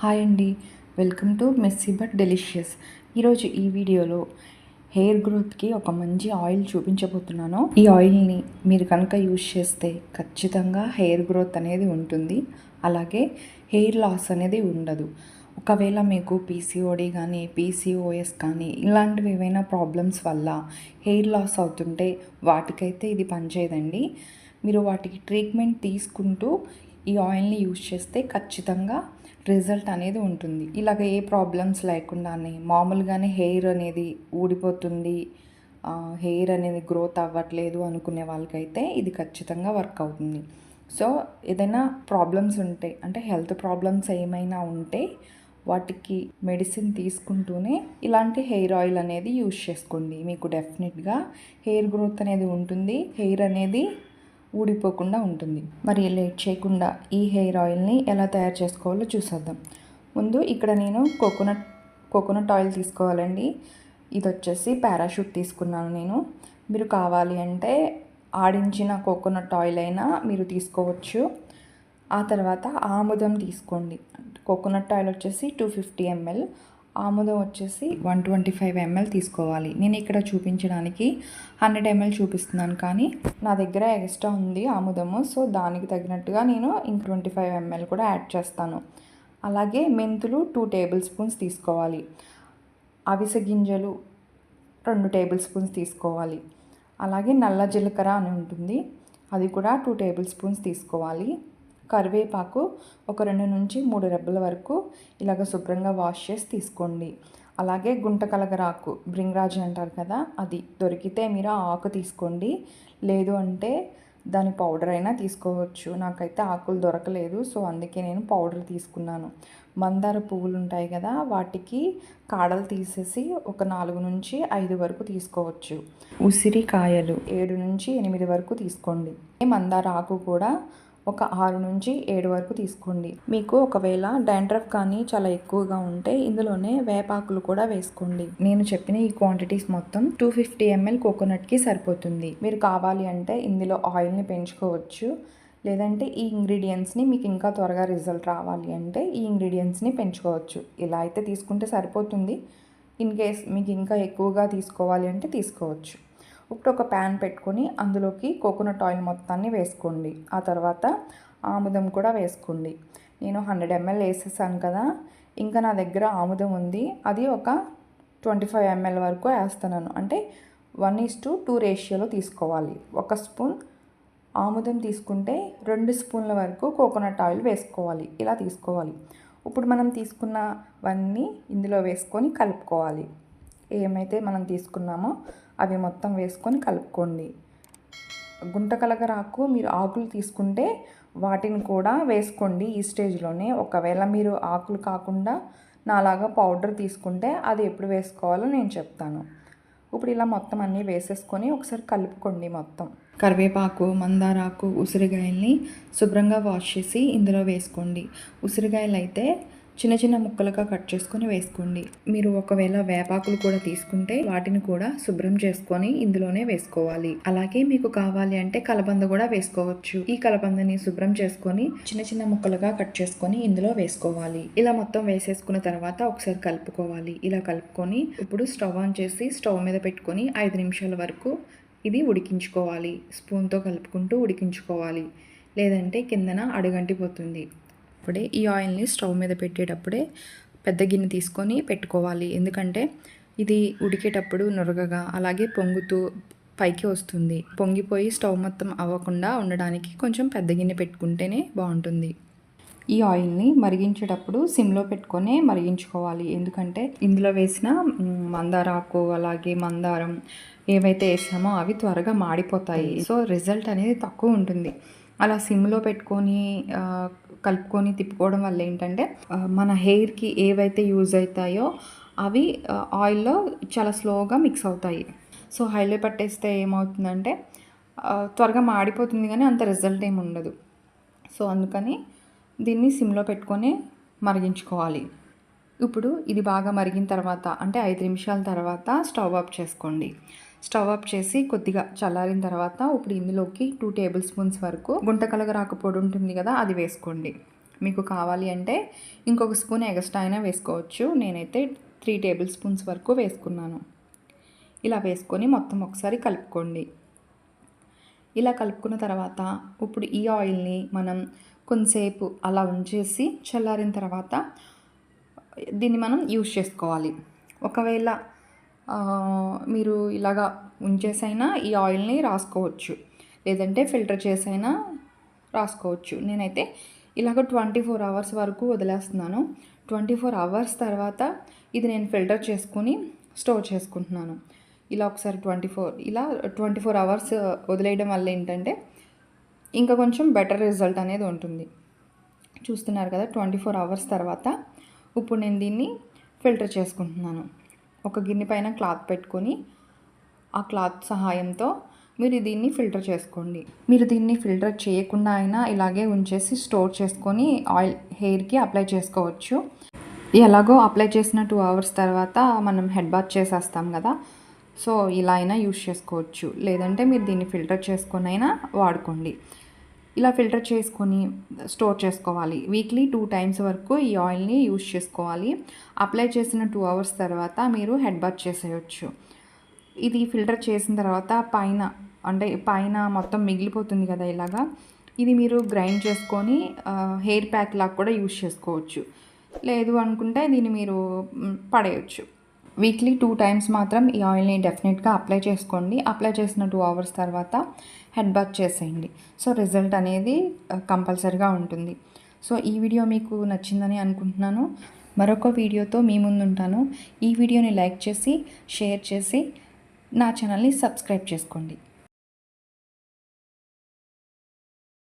Hi అండి. Welcome to messy but delicious. ఈరోజు ఈ వీడియోలో హెయిర్ గ్రోత్కి ఒక మంచి ఆయిల్ చూపించబోతున్నాను. ఈ ఆయిల్ని మీరు కనుక యూజ్ చేస్తే ఖచ్చితంగా హెయిర్ గ్రోత్ అనేది ఉంటుంది. అలాగే హెయిర్ లాస్ అనేది ఉండదు. ఒకవేళ మీకు పీసీఓడి కానీ పీసీఓఎస్ కానీ ఇలాంటివి ఏవైనా ప్రాబ్లమ్స్ వల్ల హెయిర్ లాస్ అవుతుంటే వాటికైతే ఇది పనిచేయదండి. మీరు వాటికి ట్రీట్మెంట్ తీసుకుంటూ ఈ ఆయిల్ని యూజ్ చేస్తే ఖచ్చితంగా రిజల్ట్ అనేది ఉంటుంది. ఇలాగ ఏ ప్రాబ్లమ్స్ లేకుండానే మామూలుగానే హెయిర్ అనేది ఊడిపోతుంది. హెయిర్ అనేది గ్రోత్ అవ్వట్లేదు అనుకునే వాళ్ళకైతే ఇది ఖచ్చితంగా వర్క్ అవుతుంది. సో ఏదైనా ప్రాబ్లమ్స్ ఉంటే అంటే హెల్త్ ప్రాబ్లమ్స్ ఏమైనా ఉంటే వాటికి మెడిసిన్ తీసుకుంటూనే ఇలాంటి హెయిర్ ఆయిల్ అనేది యూజ్ చేసుకోండి. మీకు డెఫినెట్గా హెయిర్ గ్రోత్ అనేది ఉంటుంది. హెయిర్ అనేది ఊడిపోకుండా ఉంటుంది. మరి లేట్ చేయకుండా ఈ హెయిర్ ఆయిల్ని ఎలా తయారు చేసుకోవాలో చూసేద్దాం. ముందు ఇక్కడ నేను కోకోనట్ కోకోనట్ ఆయిల్ తీసుకోవాలండి. ఇది వచ్చేసి పారాషూట్ తీసుకున్నాను నేను. మీరు కావాలి అంటే ఆడించిన కోకోనట్ ఆయిల్ అయినా మీరు తీసుకోవచ్చు. ఆ తర్వాత ఆముదం తీసుకోండి. కోకోనట్ ఆయిల్ వచ్చేసి టూ ఫిఫ్టీ ఎంఎల్. ఆముదం వచ్చేసి వన్ ట్వంటీ ఫైవ్ ఎంఎల్ తీసుకోవాలి. నేను ఇక్కడ చూపించడానికి హండ్రెడ్ ఎంఎల్ చూపిస్తున్నాను కానీ నా దగ్గర ఎక్స్ట్రా ఉంది ఆముదము. సో దానికి తగినట్టుగా నేను ఇంక ట్వంటీ ఫైవ్ ఎంఎల్ కూడా యాడ్ చేస్తాను. అలాగే మెంతులు టూ టేబుల్ స్పూన్స్ తీసుకోవాలి. అవిసె గింజలు రెండు టేబుల్ స్పూన్స్ తీసుకోవాలి. అలాగే నల్ల జీలకర్ర అని ఉంటుంది. అది కూడా టూ టేబుల్ స్పూన్స్ తీసుకోవాలి. కరివేపాకు ఒక రెండు నుంచి మూడు రెబ్బల వరకు ఇలాగ శుభ్రంగా వాష్ చేసి తీసుకోండి. అలాగే గుంట కలగరాకు బ్రింగ్రాజ్ అంటారు కదా అది దొరికితే మీరు ఆ ఆకు తీసుకోండి. లేదు అంటే దాని పౌడర్ అయినా తీసుకోవచ్చు. నాకైతే ఆకులు దొరకలేదు సో అందుకే నేను పౌడర్ తీసుకున్నాను. మందార పువ్వులు ఉంటాయి కదా వాటికి కాడలు తీసేసి ఒక నాలుగు నుంచి ఐదు వరకు తీసుకోవచ్చు. ఉసిరికాయలు. ఏడు నుంచి ఎనిమిది వరకు తీసుకోండి. మందార ఆకు కూడా ఒక ఆరు నుంచి ఏడు వరకు తీసుకోండి. మీకు ఒకవేళ డాండ్రఫ్ కానీ చాలా ఎక్కువగా ఉంటే ఇందులోనే వేపాకులు కూడా వేసుకోండి. నేను చెప్పిన ఈ క్వాంటిటీస్ మొత్తం టూ ఫిఫ్టీ ఎంఎల్ కోకోనట్కి సరిపోతుంది. మీరు కావాలి అంటే ఇందులో ఆయిల్ని పెంచుకోవచ్చు. లేదంటే ఈ ఇంగ్రీడియంట్స్ని మీకు ఇంకా త్వరగా రిజల్ట్ రావాలి అంటే ఈ ఇంగ్రీడియంట్స్ని పెంచుకోవచ్చు. ఇలా అయితే తీసుకుంటే సరిపోతుంది. ఇన్ కేస్ మీకు ఇంకా ఎక్కువగా తీసుకోవాలి అంటే తీసుకోవచ్చు. ఇప్పుడు ఒక ప్యాన్ పెట్టుకొని అందులోకి కోకోనట్ ఆయిల్ మొత్తాన్ని వేసుకోండి. ఆ తర్వాత ఆముదం కూడా వేసుకోండి. నేను హండ్రెడ్ ఎంఎల్ వేసేసాను కదా ఇంకా నా దగ్గర ఆముదం ఉంది. అది ఒక ట్వంటీ ఫైవ్ ఎంఎల్ వరకు వేస్తున్నాను. అంటే వన్ ఈస్ టు టూ రేషియోలో తీసుకోవాలి. ఒక స్పూన్ ఆముదం తీసుకుంటే రెండు స్పూన్ల వరకు కోకోనట్ ఆయిల్ వేసుకోవాలి. ఇలా తీసుకోవాలి. ఇప్పుడు మనం తీసుకున్నవన్నీ ఇందులో వేసుకొని కలుపుకోవాలి. ఏమైతే మనం తీసుకున్నామో అవి మొత్తం వేసుకొని కలుపుకోండి. గుంటకలగరాకు మీరు ఆకులు తీసుకుంటే వాటిని కూడా వేసుకోండి ఈ స్టేజ్లోనే. ఒకవేళ మీరు ఆకులు కాకుండా నాలాగా పౌడర్ తీసుకుంటే అది ఎప్పుడు వేసుకోవాలో నేను చెప్తాను. ఇప్పుడు ఇలా మొత్తం అన్నీ వేసేసుకొని ఒకసారి కలుపుకోండి మొత్తం. కరివేపాకు మందారాకు ఉసిరికాయల్ని శుభ్రంగా వాష్ చేసి ఇందులో వేసుకోండి. ఉసిరికాయలు అయితే చిన్న చిన్న ముక్కలుగా కట్ చేసుకొని వేసుకోండి. మీరు ఒకవేళ వేపాకులు కూడా తీసుకుంటే వాటిని కూడా శుభ్రం చేసుకొని ఇందులోనే వేసుకోవాలి. అలాగే మీకు కావాలి అంటే కలబంద కూడా వేసుకోవచ్చు. ఈ కలబందని శుభ్రం చేసుకొని చిన్న చిన్న ముక్కలుగా కట్ చేసుకొని ఇందులో వేసుకోవాలి. ఇలా మొత్తం వేసేసుకున్న తర్వాత ఒకసారి కలుపుకోవాలి. ఇలా కలుపుకొని ఇప్పుడు స్టవ్ ఆన్ చేసి స్టవ్ మీద పెట్టుకొని ఐదు నిమిషాల వరకు ఇది ఉడికించుకోవాలి. స్పూన్తో కలుపుకుంటూ ఉడికించుకోవాలి. లేదంటే కిందన అడుగంటిపోతుంది. అప్పుడే ఈ ఆయిల్ని స్టవ్ మీద పెట్టేటప్పుడే పెద్ద గిన్నె తీసుకొని పెట్టుకోవాలి. ఎందుకంటే ఇది ఉడికేటప్పుడు నురగగా అలాగే పొంగుతూ పైకి వస్తుంది. పొంగిపోయి స్టవ్ మొత్తం అవ్వకుండా ఉండడానికి కొంచెం పెద్ద గిన్నె పెట్టుకుంటేనే బాగుంటుంది. ఈ ఆయిల్ని మరిగించేటప్పుడు సిమ్లో పెట్టుకొని మరిగించుకోవాలి. ఎందుకంటే ఇందులో వేసిన మందారాకు అలాగే మందారం ఏవైతే వేసామో అవి త్వరగా మాడిపోతాయి. సో రిజల్ట్ అనేది తక్కువ ఉంటుంది. అలా సిమ్లో పెట్టుకొని కలుపుకొని తిప్పుకోవడం వల్ల ఏంటంటే మన హెయిర్కి ఏవైతే యూజ్ అవుతాయో అవి ఆయిల్లో చాలా స్లోగా మిక్స్ అవుతాయి. సో హైలో పట్టేస్తే ఏమవుతుందంటే త్వరగా మాడిపోతుంది కానీ అంత రిజల్ట్ ఏమి ఉండదు. సో అందుకని దీన్ని సిమ్లో పెట్టుకొని మరిగించుకోవాలి. ఇప్పుడు ఇది బాగా మరిగిన తర్వాత అంటే ఐదు నిమిషాల తర్వాత స్టవ్ ఆఫ్ చేసుకోండి. స్టవ్ ఆఫ్ చేసి కొద్దిగా చల్లారిన తర్వాత ఇప్పుడు ఇందులోకి టూ టేబుల్ స్పూన్స్ వరకు గుంటకలగరాకు పొడి ఉంటుంది కదా అది వేసుకోండి. మీకు కావాలి అంటే ఇంకొక స్పూన్ ఎగస్ట్రా అయినా వేసుకోవచ్చు. నేనైతే త్రీ టేబుల్ స్పూన్స్ వరకు వేసుకున్నాను. ఇలా వేసుకొని మొత్తం ఒకసారి కలుపుకోండి. ఇలా కలుపుకున్న తర్వాత ఇప్పుడు ఈ ఆయిల్ని మనం కొంతసేపు అలా ఉంచేసి చల్లారిన తర్వాత దీన్ని మనం యూస్ చేసుకోవాలి. ఒకవేళ మీరు ఇలాగా ఉంచేసైనా ఈ ఆయిల్ని రాసుకోవచ్చు. లేదంటే ఫిల్టర్ చేసైనా రాసుకోవచ్చు. నేనైతే ఇలాగ ట్వంటీ ఫోర్ అవర్స్ వరకు వదిలేస్తున్నాను. ట్వంటీ ఫోర్ అవర్స్ తర్వాత ఇది నేను ఫిల్టర్ చేసుకుని స్టోర్ చేసుకుంటున్నాను. ఇలా ఒకసారి ట్వంటీ ఫోర్ ఇలా ట్వంటీ ఫోర్ అవర్స్ వదిలేయడం వల్ల ఏంటంటే ఇంకా కొంచెం బెటర్ రిజల్ట్ అనేది ఉంటుంది. చూస్తున్నారు కదా ట్వంటీ ఫోర్ అవర్స్ తర్వాత ఇప్పుడు నేను దీన్ని ఫిల్టర్ చేసుకుంటున్నాను. ఒక గిన్నె పైన క్లాత్ పెట్టుకొని ఆ క్లాత్ సహాయంతో మీరు దీన్ని ఫిల్టర్ చేసుకోండి. మీరు దీన్ని ఫిల్టర్ చేయకుండా అయినా ఇలాగే ఉంచేసి స్టోర్ చేసుకొని ఆయిల్ హెయిర్కి అప్లై చేసుకోవచ్చు. ఎలాగో అప్లై చేసిన టూ అవర్స్ తర్వాత మనం హెడ్ బాత్ చేసేస్తాం కదా. సో ఇలా అయినా యూస్ చేసుకోవచ్చు. లేదంటే మీరు దీన్ని ఫిల్టర్ చేసుకొని అయినా వాడుకోండి. ఇలా ఫిల్టర్ చేసుకొని స్టోర్ చేసుకోవాలి. వీక్లీ టూ టైమ్స్ వరకు ఈ ఆయిల్ని యూస్ చేసుకోవాలి. అప్లై చేసిన టూ అవర్స్ తర్వాత మీరు హెడ్ బాత్ చేసేయచ్చు. ఇది ఫిల్టర్ చేసిన తర్వాత పైన అంటే పైన మొత్తం మిగిలిపోతుంది కదా ఇలాగా ఇది మీరు గ్రైండ్ చేసుకొని హెయిర్ ప్యాక్ లాగా కూడా యూస్ చేసుకోవచ్చు. లేదు అనుకుంటే దీన్ని మీరు పడేయచ్చు. వీక్లీ టూ టైమ్స్ మాత్రం ఈ ఆయిల్ని డెఫినెట్గా అప్లై చేసుకోండి. అప్లై చేసిన టూ అవర్స్ తర్వాత హెడ్ బాత్ చేసేయండి. సో రిజల్ట్ అనేది uh, కంపల్సరీగా ఉంటుంది. సో ఈ వీడియో మీకు నచ్చిందని అనుకుంటున్నాను. మరొక వీడియోతో మీ ముందు ఉంటాను. ఈ వీడియోని లైక్ చేసి షేర్ చేసి నా ఛానల్ని సబ్స్క్రైబ్ చేసుకోండి.